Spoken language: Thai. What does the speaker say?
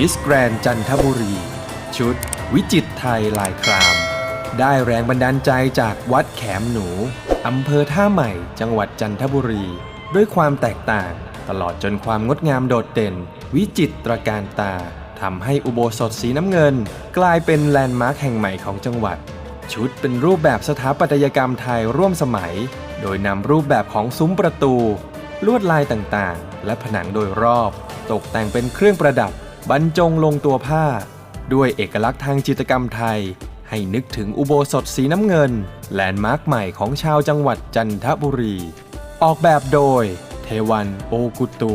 มิสแกรนจันทบุรี ชุด วิจิตไทยลายคราม ได้แรงบันดาลใจจากวัดแขมหนูอำเภอท่าใหม่ จังหวัดจันทบุรี ด้วยความแตกต่าง ตลอดจนความงดงามโดดเด่น วิจิตรการตาทำให้อุโบสถสีน้ำเงิน กลายเป็นแลนด์มาร์คแห่งใหม่ของจังหวัด ชุดเป็นรูปแบบสถาปัตยกรรมไทยร่วมสมัย โดยนำรูปแบบของซุ้มประตู ลวดลายต่างๆ และผนังโดยรอบ ตกแต่งเป็นเครื่องประดับ บรรจงลงตัวผ้า ด้วยเอกลักษณ์ทางจิตรกรรมไทย ให้นึกถึงอุโบสถสีน้ำเงิน แลนด์มาร์คใหม่ของชาวจังหวัดจันทบุรี ออกแบบโดย เทวันโอกุตู